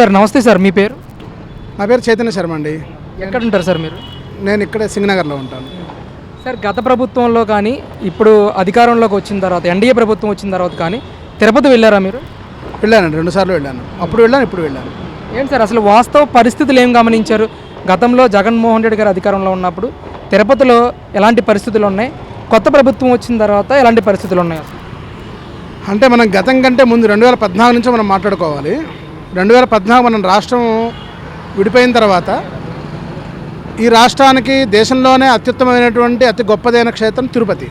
Sir నమస్తే sir మీ పేరు? నా పేరు చైతన్య శర్మ అండి. ఎక్కడ ఉంటారు సార్ మీరు? నేను ఇక్కడే సింగనగర్లో ఉంటాను. సార్ గత ప్రభుత్వంలో కానీ ఇప్పుడు అధికారంలోకి వచ్చిన తర్వాత ఎన్డీఏ ప్రభుత్వం వచ్చిన తర్వాత కానీ తిరుపతి వెళ్ళారా మీరు? వెళ్ళానండి రెండుసార్లు వెళ్ళాను. అప్పుడు వెళ్ళాను ఇప్పుడు వెళ్ళాను. ఏంటి సార్ అసలు వాస్తవ పరిస్థితులు ఏం గమనించారు? గతంలో జగన్మోహన్ రెడ్డి గారు అధికారంలో ఉన్నప్పుడు తిరుపతిలో ఎలాంటి పరిస్థితులు ఉన్నాయి? కొత్త ప్రభుత్వం వచ్చిన తర్వాత ఎలాంటి పరిస్థితులు ఉన్నాయి? అంటే మనం గతం కంటే ముందు రెండు వేల పద్నాలుగు నుంచి మనం మాట్లాడుకోవాలి. రెండు వేల పద్నాలుగు మనం రాష్ట్రం విడిపోయిన తర్వాత ఈ రాష్ట్రానికి దేశంలోనే అత్యుత్తమైనటువంటి అతి గొప్పదైన క్షేత్రం తిరుపతి.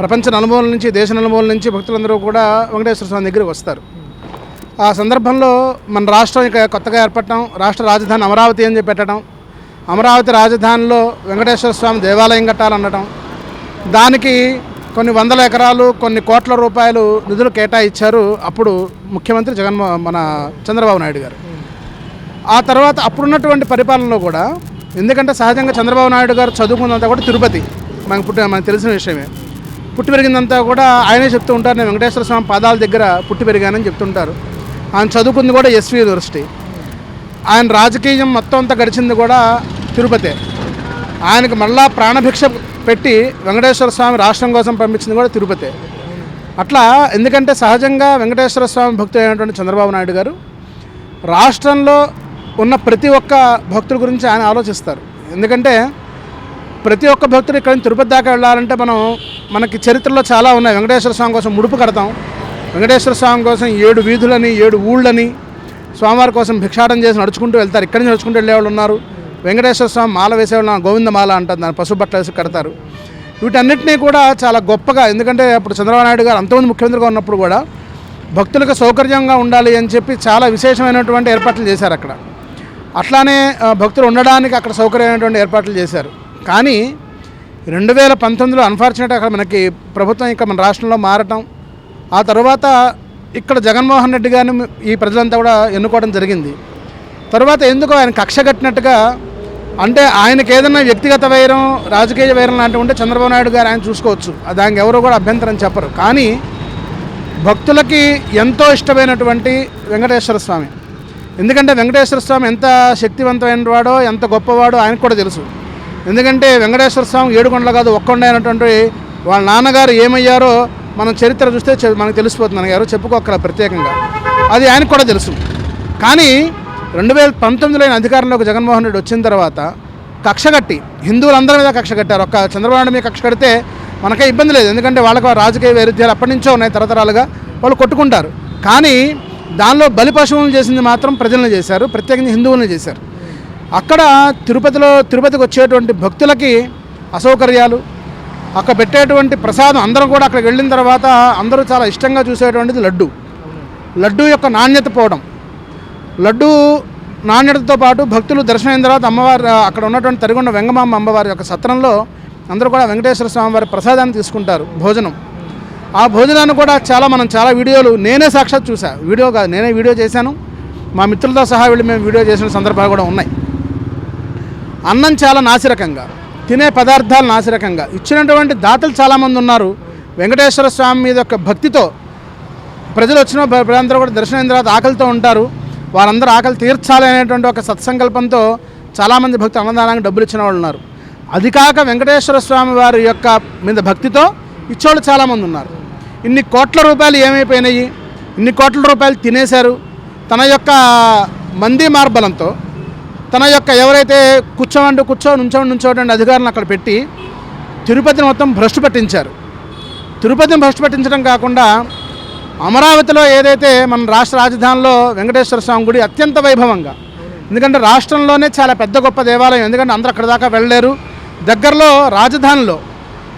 ప్రపంచ నలుమూల నుంచి దేశ నలుమూల నుంచి భక్తులందరూ కూడా వెంకటేశ్వర స్వామి దగ్గరికి వస్తారు. ఆ సందర్భంలో మన రాష్ట్రం ఇక కొత్తగా ఏర్పడటం రాష్ట్ర రాజధాని అమరావతి అని చెప్పి పెట్టడం అమరావతి రాజధానిలో వెంకటేశ్వర స్వామి దేవాలయం కట్టాలనడం దానికి కొన్ని వందల ఎకరాలు కొన్ని కోట్ల రూపాయలు నిధులు కేటాయించారు అప్పుడు ముఖ్యమంత్రి జగన్ మన చంద్రబాబు నాయుడు గారు. ఆ తర్వాత అప్పుడున్నటువంటి పరిపాలనలో కూడా ఎందుకంటే సహజంగా చంద్రబాబు నాయుడు గారు చదువుకున్నంతా కూడా తిరుపతి మనకు పుట్టి మనకు తెలిసిన విషయమే. పుట్టి పెరిగిందంతా కూడా ఆయనే చెప్తూ ఉంటారు నేను వెంకటేశ్వర స్వామి పాదాల దగ్గర పుట్టి పెరిగానని చెప్తుంటారు. ఆయన చదువుకుంది కూడా ఎస్వి యూనివర్సిటీ. ఆయన రాజకీయం మొత్తం అంతా గడిచింది కూడా తిరుపతే. ఆయనకు మళ్ళా ప్రాణభిక్ష పెట్టి వెంకటేశ్వర స్వామి రాష్ట్రం కోసం పంపించింది కూడా తిరుపతి. అట్లా ఎందుకంటే సహజంగా వెంకటేశ్వర స్వామి భక్తులు అయినటువంటి చంద్రబాబు నాయుడు గారు రాష్ట్రంలో ఉన్న ప్రతి ఒక్క భక్తుడి గురించి ఆయన ఆలోచిస్తారు. ఎందుకంటే ప్రతి ఒక్క భక్తుడు ఇక్కడ తిరుపతి దాకా వెళ్ళాలంటే మనం మనకి చరిత్రలో చాలా ఉన్నాయి. వెంకటేశ్వర స్వామి కోసం ముడుపు కడతాం. వెంకటేశ్వర స్వామి కోసం ఏడు వీధులని ఏడు ఊళ్ళని స్వామివారి కోసం భిక్షాటం చేసి నడుచుకుంటూ వెళ్తారు. ఇక్కడి నుంచి నడుచుకుంటూ వెళ్ళేవాళ్ళు ఉన్నారు. వెంకటేశ్వర స్వామి మాల వేసేవాళ్ళు గోవిందమాల అంటారు దాన్ని పసుపు బట్టలు వేసి కడతారు. వీటన్నిటినీ కూడా చాలా గొప్పగా ఎందుకంటే అప్పుడు చంద్రబాబు నాయుడు గారు అంతమంది ముఖ్యమంత్రిగా ఉన్నప్పుడు కూడా భక్తులకు సౌకర్యంగా ఉండాలి అని చెప్పి చాలా విశేషమైనటువంటి ఏర్పాట్లు చేశారు అక్కడ. అట్లానే భక్తులు ఉండడానికి అక్కడ సౌకర్యమైనటువంటి ఏర్పాట్లు చేశారు. కానీ రెండు వేల పంతొమ్మిదిలో అన్ఫార్చునేట్ అక్కడ మనకి ప్రభుత్వం ఇక్కడ మన రాష్ట్రంలో మారటం ఆ తర్వాత ఇక్కడ జగన్మోహన్ రెడ్డి గారిని ఈ ప్రజలంతా కూడా ఎన్నుకోవడం జరిగింది. తర్వాత ఎందుకో ఆయన కక్ష కట్టినట్టుగా అంటే ఆయనకి ఏదైనా వ్యక్తిగత వైరం రాజకీయ వైరం లాంటివి ఉంటే చంద్రబాబు నాయుడు గారు ఆయన చూసుకోవచ్చు. దానికి ఎవరు కూడా అభ్యంతరం చెప్పరు. కానీ భక్తులకి ఎంతో ఇష్టమైనటువంటి వెంకటేశ్వర స్వామి. ఎందుకంటే వెంకటేశ్వర స్వామి ఎంత శక్తివంతమైన వాడో ఎంత గొప్పవాడో ఆయనకు కూడా తెలుసు. ఎందుకంటే వెంకటేశ్వర స్వామి ఏడుకొండలు కాదు ఒక్కొండ అయినటువంటి వాళ్ళ నాన్నగారు ఏమయ్యారో మనం చరిత్ర చూస్తే మనకు తెలిసిపోతుంది. మన గారు చెప్పుకోక్కల ప్రత్యేకంగా. అది ఆయనకు కూడా తెలుసు. కానీ రెండు వేల పంతొమ్మిదిలో ఆయన అధికారంలోకి జగన్మోహన్ రెడ్డి వచ్చిన తర్వాత కక్ష కట్టి హిందువులందరి మీద కక్ష కట్టారు. ఒక్క చంద్రబాబు నాయుడు మీద కక్ష కడితే మనకే ఇబ్బంది లేదు. ఎందుకంటే వాళ్ళకు రాజకీయ వైరుధ్యాలు అప్పటి నుంచో ఉన్నాయి తరతరాలుగా. వాళ్ళు కొట్టుకుంటారు. కానీ దానిలో బలి పశువులను చేసింది మాత్రం ప్రజలను చేశారు. ప్రత్యేకంగా హిందువులను చేశారు. అక్కడ తిరుపతిలో తిరుపతికి వచ్చేటువంటి భక్తులకి అసౌకర్యాలు అక్కడ పెట్టేటువంటి ప్రసాదం అందరం కూడా అక్కడికి వెళ్ళిన తర్వాత అందరూ చాలా ఇష్టంగా చూసేటువంటిది లడ్డు. లడ్డు యొక్క నాణ్యత పోవడం. లడ్డు నాణ్యతతో పాటు భక్తులు దర్శనం తర్వాత అమ్మవారు అక్కడ ఉన్నటువంటి తరిగొండ వెంగమాంబ అమ్మవారి యొక్క సత్రంలో అందరూ కూడా వెంకటేశ్వర స్వామి వారి ప్రసాదాన్ని తీసుకుంటారు భోజనం. ఆ భోజనాన్ని కూడా చాలా మనం చాలా వీడియోలు నేనే సాక్షాత్ చూసా. వీడియో కాదు నేనే వీడియో చేశాను. మా మిత్రులతో సహా వెళ్ళి మేము వీడియో చేసిన సందర్భాలు కూడా ఉన్నాయి. అన్నం చాలా నాసిరకంగా తినే పదార్థాలు నాసిరకంగా ఇచ్చినటువంటి దాతలు చాలామంది ఉన్నారు. వెంకటేశ్వర స్వామి మీద యొక్క భక్తితో ప్రజలు వచ్చిన ప్రజలందరూ కూడా దర్శనం అయిన తర్వాత ఆకలితో ఉంటారు. వారందరూ ఆకలి తీర్చాలి అనేటువంటి ఒక సత్సంకల్పంతో చాలామంది భక్తులు అన్నదానానికి డబ్బులు ఇచ్చిన వాళ్ళు ఉన్నారు. అది కాక వెంకటేశ్వర స్వామి వారి యొక్క మీద భక్తితో ఇచ్చేవాళ్ళు చాలామంది ఉన్నారు. ఇన్ని కోట్ల రూపాయలు ఏమైపోయినాయి? ఇన్ని కోట్ల రూపాయలు తినేశారు. తన యొక్క మంది మార్బలంతో తన యొక్క ఎవరైతే కూర్చోవండి కూర్చో నుంచోండి నుంచోండి అధికారులను అక్కడ పెట్టి తిరుపతిని మొత్తం భ్రష్టు పట్టించారు. తిరుపతిని భ్రష్టు పట్టించడం కాకుండా అమరావతిలో ఏదైతే మన రాష్ట్ర రాజధానిలో వెంకటేశ్వర స్వామి గుడి అత్యంత వైభవంగా. ఎందుకంటే రాష్ట్రంలోనే చాలా పెద్ద గొప్ప దేవాలయం. ఎందుకంటే అందరూ అక్కడ దాకా వెళ్ళలేరు. దగ్గరలో రాజధానిలో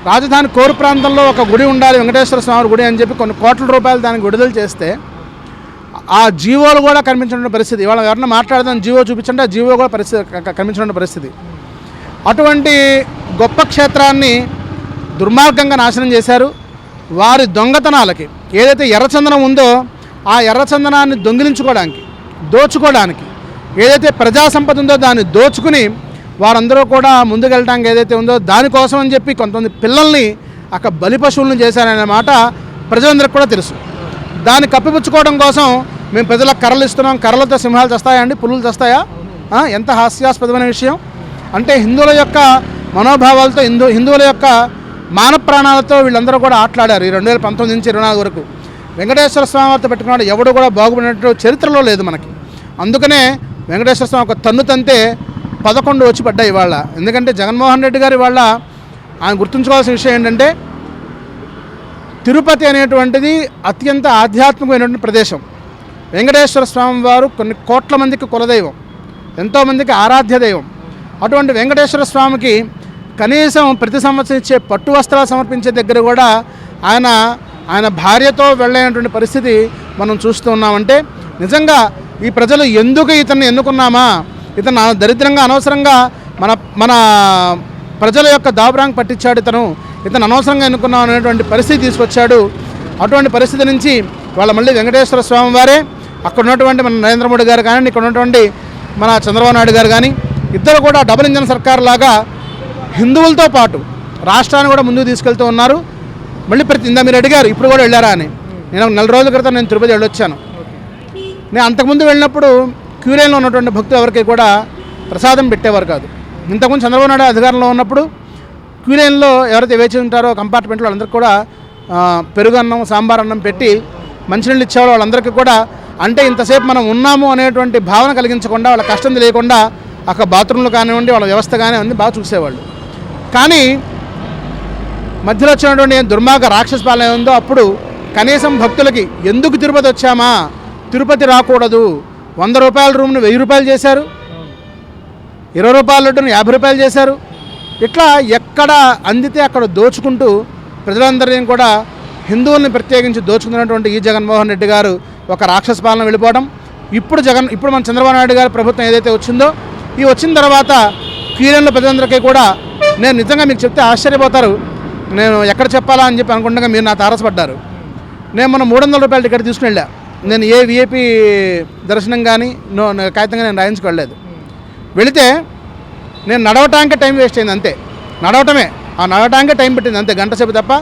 రాజధాని కోరు ప్రాంతంలో ఒక గుడి ఉండాలి వెంకటేశ్వర స్వామి గుడి అని చెప్పి కొన్ని కోట్ల రూపాయలు దానికి విడుదల చేస్తే ఆ జీవోలు కూడా కనిపించిన పరిస్థితి. ఇవాళ ఎవరన్నా మాట్లాడదాం జీవో చూపించండి ఆ జీవో కూడా పరిస్థితి కనిపించిన పరిస్థితి. అటువంటి గొప్ప క్షేత్రాన్ని దుర్మార్గంగా నాశనం చేశారు. వారి దొంగతనాలకి ఏదైతే ఎర్రచందనం ఉందో ఆ ఎర్రచందనాన్ని దొంగిలించుకోవడానికి దోచుకోవడానికి ఏదైతే ప్రజా సంపద ఉందో దాన్ని దోచుకుని వారందరూ కూడా ముందుకెళ్ళడానికి ఏదైతే ఉందో దానికోసం అని చెప్పి కొంతమంది పిల్లల్ని అక్కడ బలి పశువులను చేశారనే మాట ప్రజలందరికీ కూడా తెలుసు. దాన్ని కప్పిపుచ్చుకోవడం కోసం మేము ప్రజలకు కర్రలు ఇస్తున్నాం. కర్రలతో సింహాలు చేస్తాయా అండి పులులు చేస్తాయా ఎంత హాస్యాస్పదమైన విషయం. అంటే హిందువుల యొక్క మనోభావాలతో హిందూ హిందువుల యొక్క మాన ప్రాణాలతో వీళ్ళందరూ కూడా ఆటలాడారు ఈ రెండు వేల పంతొమ్మిది నుంచి ఇరవై నాలుగు వరకు. వెంకటేశ్వర స్వామి వారితో పెట్టుకున్నాడు ఎవడు కూడా బాగుపడినట్టు చరిత్రలో లేదు మనకి. అందుకనే వెంకటేశ్వర స్వామి ఒక తన్ను తంతే పదకొండు వచ్చి పడ్డాయి ఇవాళ. ఎందుకంటే జగన్మోహన్ రెడ్డి గారు వాళ్ళ ఆయన గుర్తుంచుకోవాల్సిన విషయం ఏంటంటే తిరుపతి అనేటువంటిది అత్యంత ఆధ్యాత్మికమైనటువంటి ప్రదేశం. వెంకటేశ్వర స్వామి వారు కొన్ని కోట్ల మందికి కులదైవం ఎంతోమందికి ఆరాధ్య దైవం. అటువంటి వెంకటేశ్వర స్వామికి కనీసం ప్రతి సంవత్సరం ఇచ్చే పట్టు వస్త్రాలు సమర్పించే దగ్గర కూడా ఆయన ఆయన భార్యతో వెళ్ళలేనటువంటి పరిస్థితి మనం చూస్తూ ఉన్నామంటే నిజంగా ఈ ప్రజలు ఎందుకు ఇతన్ని ఎన్నుకున్నామా? ఇతను దరిద్రంగా అనవసరంగా మన మన ప్రజల యొక్క దాబరాంగ్ పట్టించాడు ఇతను. ఇతను అనవసరంగా ఎన్నుకున్నాం అనేటువంటి పరిస్థితి తీసుకొచ్చాడు. అటువంటి పరిస్థితి నుంచి వాళ్ళ మళ్ళీ వెంకటేశ్వర స్వామి వారే అక్కడ ఉన్నటువంటి మన నరేంద్ర మోడీ గారు కానీ ఇక్కడ ఉన్నటువంటి మన చంద్రబాబు నాయుడు గారు కానీ ఇద్దరు కూడా డబుల్ ఇంజన్ సర్కార్ లాగా హిందువులతో పాటు రాష్ట్రాన్ని కూడా ముందుకు తీసుకెళ్తూ ఉన్నారు. మళ్ళీ ప్రతి ఇందా మీరు అడిగారు ఇప్పుడు కూడా వెళ్ళారా అని. నేను నెల రోజుల క్రితం నేను తిరుపతి వెళ్ళొచ్చాను. నేను అంతకుముందు వెళ్ళినప్పుడు క్యూలైన్లో ఉన్నటువంటి భక్తులు ఎవరికి కూడా ప్రసాదం పెట్టేవారు కాదు. ఇంతకుముందు చంద్రబాబు నాయుడు అధికారంలో ఉన్నప్పుడు క్యూలైన్లో ఎవరైతే వేచి ఉంటారో కంపార్ట్మెంట్లో వాళ్ళందరికీ కూడా పెరుగు అన్నం సాంబార్ అన్నం పెట్టి మంచినీళ్ళు ఇచ్చేవారు వాళ్ళందరికీ కూడా అంటే ఇంతసేపు మనం ఉన్నాము అనేటువంటి భావన కలిగించకుండా వాళ్ళ కష్టం తెలియకుండా అక్కడ బాత్రూంలు కానివ్వండి వాళ్ళ వ్యవస్థ కానివ్వండి బాగా చూసేవాళ్ళు. కానీ మధ్యలో వచ్చినటువంటి దుర్మార్గ రాక్షస పాలన ఉందో అప్పుడు కనీసం భక్తులకి ఎందుకు తిరుపతి వచ్చామా? తిరుపతి రాకూడదు. వంద రూపాయల రూమ్ను వెయ్యి రూపాయలు చేశారు. ఇరవై రూపాయల లడ్డును యాభై రూపాయలు చేశారు. ఇట్లా ఎక్కడ అందితే అక్కడ దోచుకుంటూ ప్రజలందరినీ కూడా హిందువుల్ని ప్రత్యేకించి దోచుకున్నటువంటి ఈ జగన్మోహన్ రెడ్డి గారు ఒక రాక్షస పాలన వెళ్ళిపోవడం. ఇప్పుడు జగన్ ఇప్పుడు మన చంద్రబాబు నాయుడు గారి ప్రభుత్వం ఏదైతే వచ్చిందో ఈ వచ్చిన తర్వాత కీరణల ప్రజలందరికీ కూడా నేను నిజంగా మీకు చెప్తే ఆశ్చర్యపోతారు. నేను ఎక్కడ చెప్పాలా అని చెప్పి అనుకుండగా మీరు నా తారసపడ్డారు. నేను మొన్న మూడు వందల రూపాయల టికెట్ తీసుకుని వెళ్ళా. నేను ఏ విఐపి దర్శనం కానీ నో కాగితంగా నేను రాయించుకోలేదు. వెళితే నేను నడవటానికే టైం వేస్ట్ అయింది అంతే. నడవటమే. ఆ నడవటానికే టైం పెట్టింది అంతే గంట సేపు తప్ప.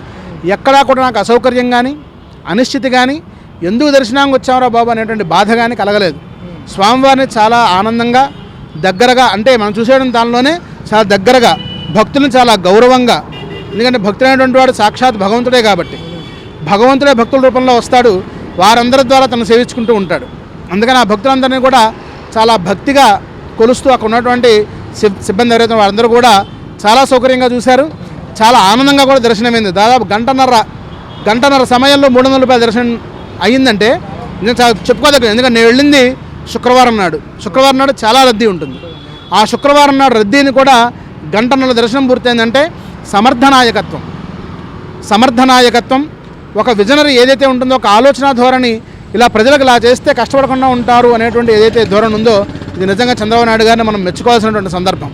ఎక్కడా కూడా నాకు అసౌకర్యం కానీ అనిశ్చితి కానీ ఎందుకు దర్శనానికి వచ్చామరా బాబు అనేటువంటి బాధ కానీ కలగలేదు. స్వామివారిని చాలా ఆనందంగా దగ్గరగా అంటే మనం చూసేయడం దానిలోనే చాలా దగ్గరగా భక్తులను చాలా గౌరవంగా ఎందుకంటే భక్తులైనటువంటి వాడు సాక్షాత్ భగవంతుడే కాబట్టి. భగవంతుడే భక్తుల రూపంలో వస్తాడు వారందరి ద్వారా తను సేవించుకుంటూ ఉంటాడు. అందుకని ఆ భక్తులందరినీ కూడా చాలా భక్తిగా కొలుస్తూ అక్కడ ఉన్నటువంటి సిబ్బంది ఎవరైతే వారందరూ కూడా చాలా సౌకర్యంగా చూశారు. చాలా ఆనందంగా కూడా దర్శనమైంది. దాదాపు గంటన్నర గంటన్నర సమయంలో మూడు వందల రూపాయల దర్శనం అయ్యిందంటే నేను చాలా చెప్పుకోదగ్గ ఎందుకంటే నేను వెళ్ళింది శుక్రవారం నాడు. శుక్రవారం నాడు చాలా రద్దీ ఉంటుంది. ఆ శుక్రవారం నాడు రద్దీని కూడా గంటన్నర దర్శనం పూర్తయిందంటే సమర్థ నాయకత్వం. సమర్థ నాయకత్వం ఒక విజనరీ ఏదైతే ఉంటుందో ఒక ఆలోచన ధోరణి ఇలా ప్రజలకు ఇలా చేస్తే కష్టపడకుండా ఉంటారు అనేటువంటి ఏదైతే ధోరణి ఉందో ఇది నిజంగా చంద్రబాబు నాయుడు గారిని మనం మెచ్చుకోవాల్సినటువంటి సందర్భం.